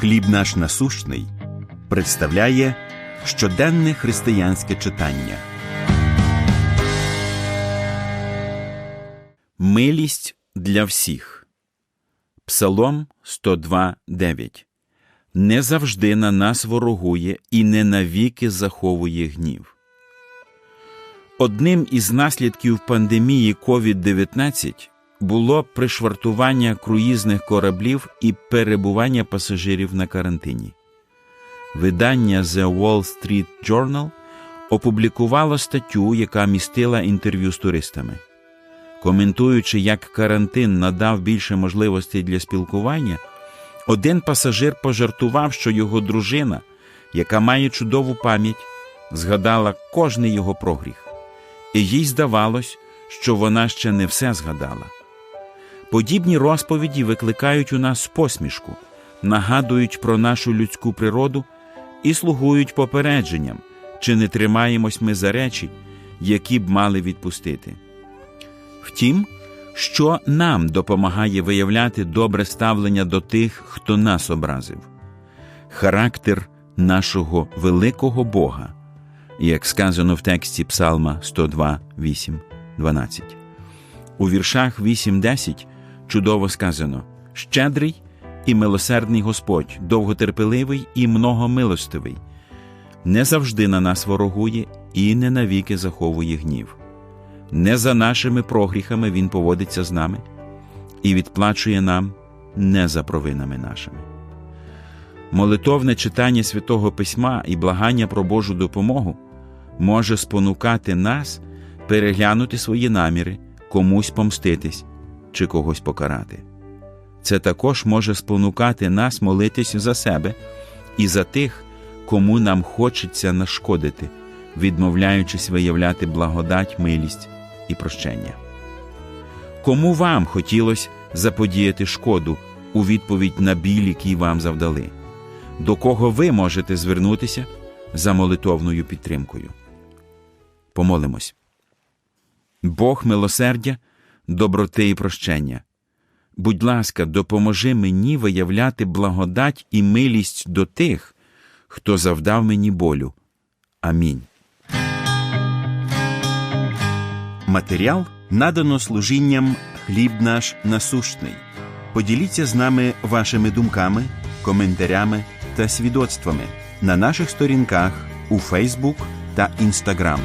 Хліб наш насущний представляє щоденне християнське читання. Милість для всіх. Псалом 102.9 Не завжди на нас ворогує і не навіки заховує гнів. Одним із наслідків пандемії COVID-19 було пришвартування круїзних кораблів і перебування пасажирів на карантині. Видання The Wall Street Journal опублікувало статтю, яка містила інтерв'ю з туристами. Коментуючи, як карантин надав більше можливостей для спілкування, один пасажир пожартував, що його дружина, яка має чудову пам'ять, згадала кожний його прогріх, і їй здавалось, що вона ще не все згадала. Подібні розповіді викликають у нас посмішку, нагадують про нашу людську природу і слугують попередженням, чи не тримаємось ми за речі, які б мали відпустити. Втім, що нам допомагає виявляти добре ставлення до тих, хто нас образив, характер нашого великого Бога, як сказано в тексті Псалма 102, 8, 12. У віршах 8-10 чудово сказано щедрий і милосердний Господь, довготерпеливий і многомилостивий, не завжди на нас ворогує і не навіки заховує гнів. Не за нашими прогріхами Він поводиться з нами і відплачує нам не за провинами нашими. Молитовне читання святого Письма і благання про Божу допомогу може спонукати нас переглянути свої наміри, комусь помститись чи когось покарати. Це також може спонукати нас молитись за себе і за тих, кому нам хочеться нашкодити, відмовляючись виявляти благодать, милість і прощення. Кому вам хотілося заподіяти шкоду у відповідь на біль, який вам завдали, до кого ви можете звернутися за молитовною підтримкою? Помолимось. Бог милосердя, доброти і прощення. Будь ласка, допоможи мені виявляти благодать і милість до тих, хто завдав мені болю. Амінь. Матеріал надано служінням хліб наш насущний. Поділіться з нами вашими думками, коментарями та свідоцтвами на наших сторінках у Фейсбук та Інстаграм.